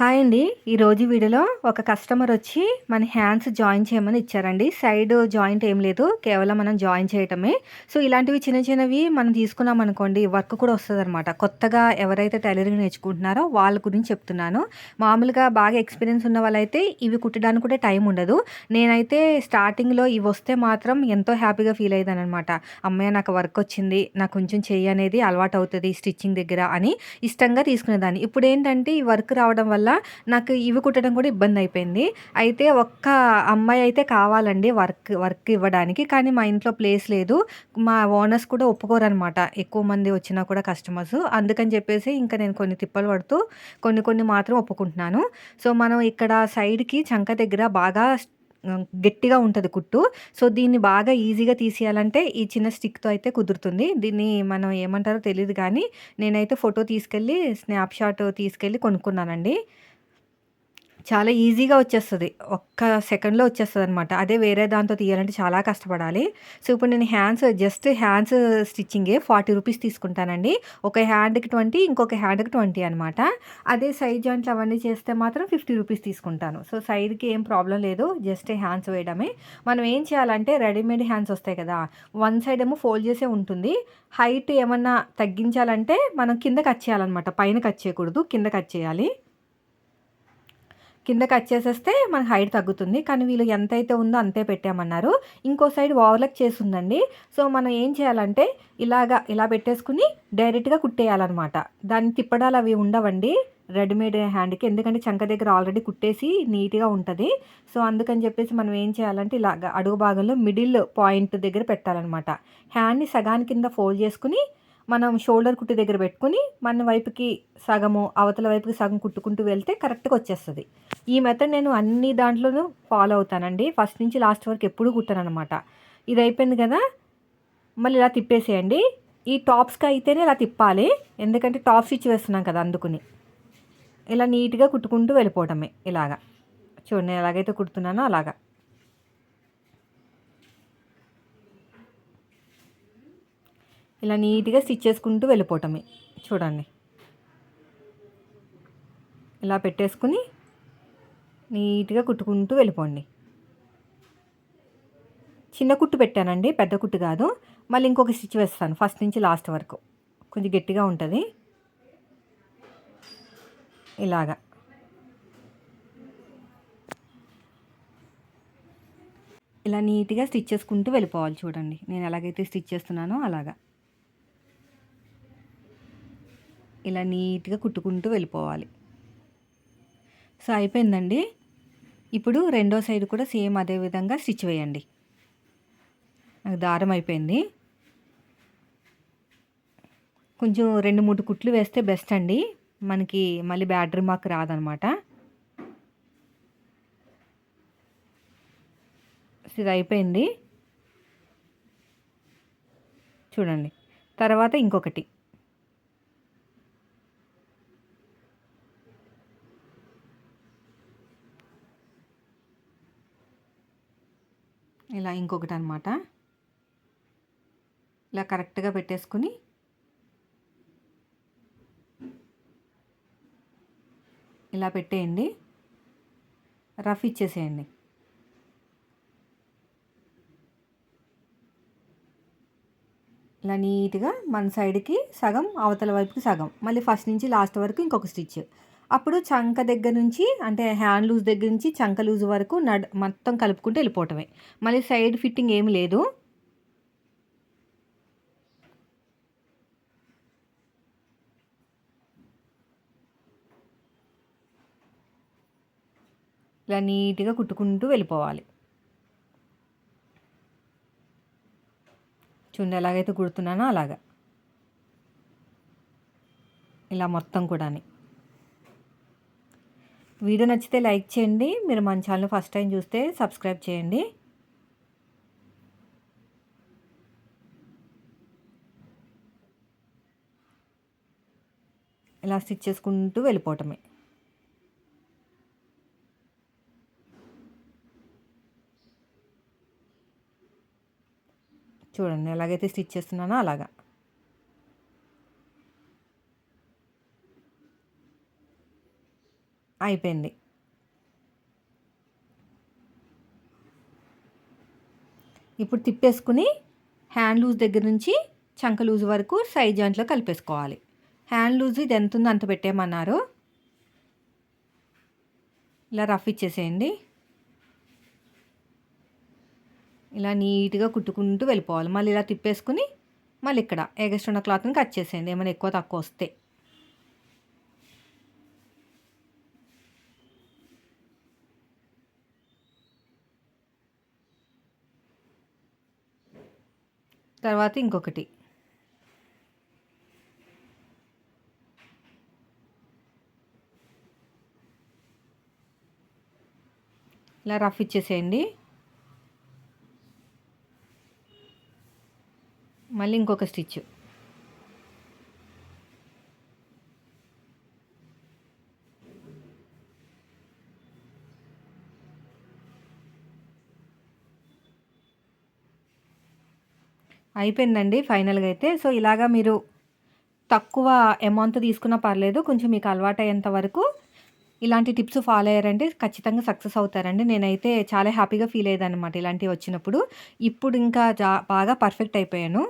Hi అండి. ఈరోజు వీడియోలో ఒక కస్టమర్ వచ్చి మన హ్యాండ్స్ జాయిన్ చేయమని ఇచ్చారండి. సైడ్ జాయింట్ ఏం లేదు. కేవలం మనం జాయిన్ చేయటమే. సో ఇలాంటివి చిన్న చిన్నవి మనం తీసుకున్నాం అనుకోండి వర్క్ కూడా వస్తుంది అనమాట కొత్తగా ఎవరైతే టైలరింగ్ నేర్చుకుంటున్నారో వాళ్ళ గురించి చెప్తున్నాను. మామూలుగా బాగా ఎక్స్పీరియన్స్ ఉన్న వాళ్ళైతే ఇవి కుట్టడానికి కూడా టైం ఉండదు. నేనైతే స్టార్టింగ్లో ఇవి వస్తే మాత్రం ఎంతో హ్యాపీగా ఫీల్ అయ్యాను అనమాట అమ్మాయి నాకు వర్క్ వచ్చింది నాకు కొంచెం చెయ్యి అనేది అలవాటు అవుతుంది స్టిచ్చింగ్ దగ్గర అని ఇష్టంగా తీసుకునేదాన్ని. ఇప్పుడు ఏంటంటే ఈ వర్క్ రావడం వల్ల నాకు ఇవి కుట్టడం కూడా ఇబ్బంది అయిపోయింది అయితే ఒక్క అమ్మాయి అయితే కావాలండి వర్క్ వర్క్ ఇవ్వడానికి. కానీ మా ఇంట్లో ప్లేస్ లేదు. మా ఓనర్స్ కూడా ఒప్పుకోరనమాట. ఎక్కువ మంది వచ్చినా కూడా కస్టమర్స్. అందుకని చెప్పేసి ఇంకా నేను కొన్ని తిప్పలు పడుతూ కొన్ని కొన్ని మాత్రం ఒప్పుకుంటున్నాను. సో మనం ఇక్కడ సైడ్కి చంక దగ్గర బాగా గట్టిగా ఉంటుంది కుట్టు. సో దీన్ని బాగా ఈజీగా తీసేయాలంటే ఈ చిన్న స్టిక్తో అయితే కుదురుతుంది. దీన్ని మనం ఏమంటారో తెలియదు కానీ నేనైతే ఫోటో తీసుకెళ్ళి స్నాప్షాట్ తీసుకెళ్ళి కొనుక్కున్నానండి. చాలా ఈజీగా వచ్చేస్తుంది. ఒక్క సెకండ్లో వచ్చేస్తుంది అనమాట అదే వేరే దాంతో తీయాలంటే చాలా కష్టపడాలి. సో ఇప్పుడు నేను హ్యాండ్స్ జస్ట్ హ్యాండ్స్ స్టిచ్చింగే ఫార్టీ రూపీస్ తీసుకుంటానండి. ఒక హ్యాండ్కి ట్వంటీ ఇంకొక హ్యాండ్కి ట్వంటీ అనమాట అదే సైడ్ జాయింట్లు అవన్నీ చేస్తే మాత్రం ఫిఫ్టీ రూపీస్ తీసుకుంటాను. సో సైడ్కి ఏం ప్రాబ్లం లేదు. జస్ట్ హ్యాండ్స్ వేయడమే. మనం ఏం చేయాలంటే రెడీమేడ్ హ్యాండ్స్ వస్తాయి కదా వన్ సైడ్ ఏమో ఫోల్డ్ చేసే ఉంటుంది. హైట్ ఏమన్నా తగ్గించాలంటే మనం కింద కట్ చేయాలన్నమాట. పైన కట్ చేయకూడదు కింద కట్ చేయాలి. కింద కట్ చేసేస్తే మన హైట్ తగ్గుతుంది. కానీ వీళ్ళు ఎంత అయితే ఉందో అంతే పెట్టామన్నారు. ఇంకో సైడ్ ఓవర్లక్ చేసిందండి సో మనం ఏం చేయాలంటే ఇలాగా ఇలా పెట్టేసుకుని డైరెక్ట్గా కుట్టేయాలన్నమాట. దాన్ని తిప్పడాలు అవి ఉండవండి. రెడీమేడ్ హ్యాండ్కి ఎందుకంటే చంక దగ్గర ఆల్రెడీ కుట్టేసి నీట్గా ఉంటుంది. సో అందుకని చెప్పేసి మనం ఏం చేయాలంటే ఇలాగ అడుగు భాగంలో మిడిల్ పాయింట్ దగ్గర పెట్టాలన్నమాట. హ్యాండ్ని సగాని కింద ఫోల్డ్ చేసుకుని మనం షోల్డర్ కుట్టి దగ్గర పెట్టుకుని మన వైపుకి సగము అవతల వైపుకి సగం కుట్టుకుంటూ వెళ్తే కరెక్ట్గా వచ్చేస్తుంది. ఈ మెథడ్ నేను అన్ని దాంట్లోనూ ఫాలో అవుతానండి. ఫస్ట్ నుంచి లాస్ట్ వరకు ఎప్పుడు కుట్టాననమాట ఇది అయిపోయింది కదా మళ్ళీ ఇలా తిప్పేసేయండి. ఈ టాప్స్కి అయితేనే ఇలా తిప్పాలి. ఎందుకంటే టాప్ స్టిచ్ వేస్తున్నాం కదా అందుకుని. ఇలా నీట్గా కుట్టుకుంటూ వెళ్ళిపోవటమే ఇలాగా. చూడండి ఎలాగైతే కుడుతున్నానో అలాగా. ఇలా నీట్గా స్టిచ్ చేసుకుంటూ వెళ్ళిపోవటమే. చూడండి. ఇలా పెట్టేసుకుని నీట్గా కుట్టుకుంటూ వెళ్ళిపోండి. చిన్న కుట్టు పెట్టానండి పెద్ద కుట్టు కాదు. మళ్ళీ ఇంకొక స్టిచ్ వేస్తాను ఫస్ట్ నుంచి లాస్ట్ వరకు. కొంచెం గట్టిగా ఉంటుంది. ఇలాగా. ఇలా నీట్గా స్టిచ్ చేసుకుంటూ వెళ్ళిపోవాలి చూడండి. నేను ఎలాగైతే స్టిచ్ చేస్తున్నానో అలాగా. ఇలా నీట్గా కుట్టుకుంటూ వెళ్ళిపోవాలి. సో అయిపోయిందండి. ఇప్పుడు రెండో సైడ్ కూడా సేమ్ అదే విధంగా స్టిచ్ వేయండి. నాకు దారం అయిపోయింది. కొంచెం రెండు మూడు కుట్లు వేస్తే బెస్ట్ అండి. మనకి మళ్ళీ బ్యాటరీ మాకు రాదనమాట. ఇది అయిపోయింది. చూడండి. తర్వాత ఇంకొకటి ఇలా ఇంకొకటి అనమాట ఇలా కరెక్ట్గా పెట్టేసుకుని ఇలా పెట్టేయండి. రఫ్ ఇచ్చేసేయండి. ఇలా నీట్గా మన సైడ్కి సగం అవతల వైపుకి సగం. మళ్ళీ ఫస్ట్ నుంచి లాస్ట్ వరకు ఇంకొక స్టిచ్. అప్పుడు చంక దగ్గర నుంచి అంటే హ్యాండ్ లూజ్ దగ్గర నుంచి చంక లూజ్ వరకు నడ్ మొత్తం కలుపుకుంటూ వెళ్ళిపోవటమే. మళ్ళీ సైడ్ ఫిట్టింగ్ ఏమి లేదు. ఇలా నీట్గా కుట్టుకుంటూ వెళ్ళిపోవాలి. చూడండి ఎలాగైతే కుడుతున్నానో అలాగా. ఇలా మొత్తం కూడా వీడియో నచ్చితే లైక్ చేయండి. మీరు మన ఛానల్ ఫస్ట్ టైం చూస్తే సబ్స్క్రైబ్ చేయండి. ఇలా స్టిచ్ చేసుకుంటూ వెళ్ళిపోవటమే. చూడండి ఎలాగైతే స్టిచ్ చేస్తున్నానో అలాగా. అయిపోయింది. ఇప్పుడు తిప్పేసుకుని హ్యాండ్ లూజ్ దగ్గర నుంచి చంక లూజ్ వరకు సైడ్ జాయింట్లో కలిపేసుకోవాలి. హ్యాండ్ లూజ్ ఇది ఎంత ఉందో అంత పెట్టేయమన్నారు. ఇలా రఫ్ ఇచ్చేసేయండి. ఇలా నీట్గా కుట్టుకుంటూ వెళ్ళిపోవాలి. మళ్ళీ ఇలా తిప్పేసుకుని మళ్ళీ ఇక్కడ ఎగస్ట్ ఉన్న క్లాత్ని కట్ చేసేయండి. ఏమైనా ఎక్కువ తక్కువ వస్తే. తర్వాత ఇంకొకటి. ఇలా రఫ్ ఇచ్చేసేయండి. మళ్ళీ ఇంకొక స్టిచ్. అయిపోయిందండి ఫైనల్గా అయితే. సో ఇలాగా మీరు తక్కువ అమౌంట్ తీసుకున్నా పర్లేదు కొంచెం మీకు అలవాటు అయ్యేంత వరకు ఇలాంటి టిప్స్ ఫాలో అయ్యారంటే ఖచ్చితంగా సక్సెస్ అవుతారండి. నేనైతే చాలా హ్యాపీగా ఫీల్ అయ్యేదన్నమాట ఇలాంటివి వచ్చినప్పుడు. ఇప్పుడు ఇంకా జా బాగా పర్ఫెక్ట్ అయిపోయాను.